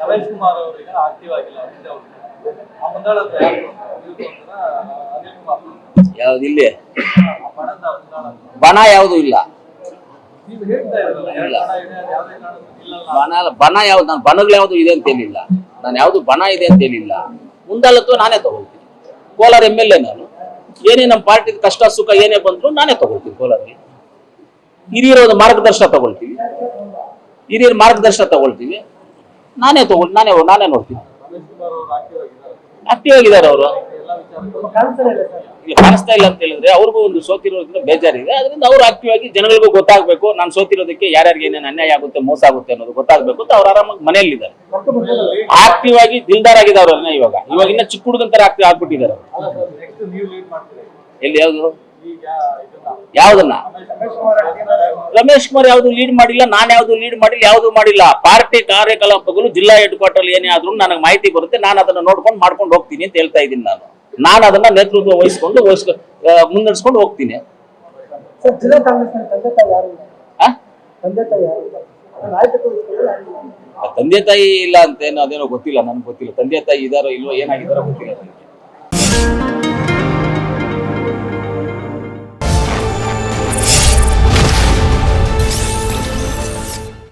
ರಮೇಶ್ ಕುಮಾರ್ ಅವರಿಗೆ ಆಕ್ಟಿವ್ ಆಗಿಲ್ಲ ಯಾವ್ದು ಇಲ್ಲಿ. ಬಣ ಯಾವುದು ಇಲ್ಲ. ಬಣ ಯಾವುದೇ ಬಣ ನಾನು ಬಣಗಳು ಯಾವ್ದು ಇದೆ ಅಂತ ಹೇಳಿಲ್ಲ. ನಾನು ಯಾವ್ದು ಬಣ ಇದೆ ಅಂತ ಹೇಳಿಲ್ಲ. ಮುಂದಾಳತ್ತು ನಾನೇ ತಗೊಳ್ತೀನಿ. ಕೋಲಾರ ಎಂ ಎಲ್ ಎ ನಾನು. ಏನೇ ನಮ್ಮ ಪಾರ್ಟಿ ಕಷ್ಟ ಸುಖ ಏನೇ ಬಂದ್ರು ನಾನೇ ತಗೊಳ್ತೀನಿ ಕೋಲಾರಲ್ಲಿ ಹಿರಿಯರ ಒಂದು ಮಾರ್ಗದರ್ಶನ ತಗೊಳ್ತೀವಿ ಹಿರಿಯರ ಮಾರ್ಗದರ್ಶನ ತಗೊಳ್ತೀವಿ. ನಾನೇ ತಗೊಂಡು ನಾನೇ ನಾನೇ ನೋಡ್ತೀನಿ. ಆಕ್ಟಿವ್ ಆಗಿದ್ದಾರೆ ಅವರು. ಈಗ ಕಾಣಿಸ್ತಾ ಇಲ್ಲ ಅಂತ ಹೇಳಿದ್ರೆ ಅವ್ರಿಗೂ ಒಂದು ಸೋತಿರೋದ್ರಿಂದ ಬೇಜಾರಿದೆ. ಅದರಿಂದ ಅವ್ರು ಆಕ್ಟಿವ್ ಆಗಿ ಜನಗಳಿಗೂ ಗೊತ್ತಾಗಬೇಕು. ನಾನು ಸೋತಿರೋದಕ್ಕೆ ಯಾರ್ಯಾರಿಗೆ ಏನೇನು ಅನ್ಯಾಯ ಆಗುತ್ತೆ, ಮೋಸ ಆಗುತ್ತೆ ಅನ್ನೋದು ಗೊತ್ತಾಗಬೇಕು ಅಂತ ಅವ್ರು ಆರಾಮಾಗಿ ಮನೆಯಲ್ಲಿದ್ದಾರೆ. ಆಕ್ಟಿವ್ ಆಗಿ ದಿಲ್ದಾರ್ ಆಗಿದ್ದಾರೆ ಇವಾಗ. ಇವಾಗ ಇನ್ನ ಚಿಕ್ಕ ಹುಡುಗಂತರ ಆಕ್ಟಿವ್ ಆಗ್ಬಿಟ್ಟಿದ್ದಾರೆ ಎಲ್ಲಿ ಯಾವ್ದು? ಯಾವ್ದನ್ನ? ರಮೇಶ್ ಕುಮಾರ್ ಯಾವ್ದು ಲೀಡ್ ಮಾಡಿಲ್ಲ ನಾನು ಯಾವ್ದು ಲೀಡ್ ಮಾಡಿಲ್ಲ ಯಾವ್ದು ಮಾಡಿಲ್ಲ. ಪಾರ್ಟಿ ಕಾರ್ಯಕಲಾಪಗಳು ಜಿಲ್ಲಾ ಹೆಡ್ ಕ್ವಾರ್ಟರ್ ಏನೇ ಆದ್ರೂ ನನಗೆ ಮಾಹಿತಿ ಬರುತ್ತೆ ನಾನು ಅದನ್ನ ನೋಡ್ಕೊಂಡು ಮಾಡ್ಕೊಂಡು ಹೋಗ್ತೀನಿ ಅಂತ ಹೇಳ್ತಾ ಇದ್ದೀನಿ ನಾನು. ನಾನು ಅದನ್ನ ನೇತೃತ್ವ ವಹಿಸ್ಕೊಂಡು ವಹಿಸ್ಕೊ ಮುನ್ನಡೆಸ್ಕೊಂಡು ಹೋಗ್ತೀನಿ. ತಂದೆ ತಾಯಿ ಇಲ್ಲ? ಅಂತ ಏನೋ ಅದೇನೋ ಗೊತ್ತಿಲ್ಲ ನನ್ಗೆ ಗೊತ್ತಿಲ್ಲ. ತಂದೆ ತಾಯಿ ಇದಾರೋ ಇಲ್ವೋ ಏನಾಗಿದಾರೋ ಗೊತ್ತಿಲ್ಲ.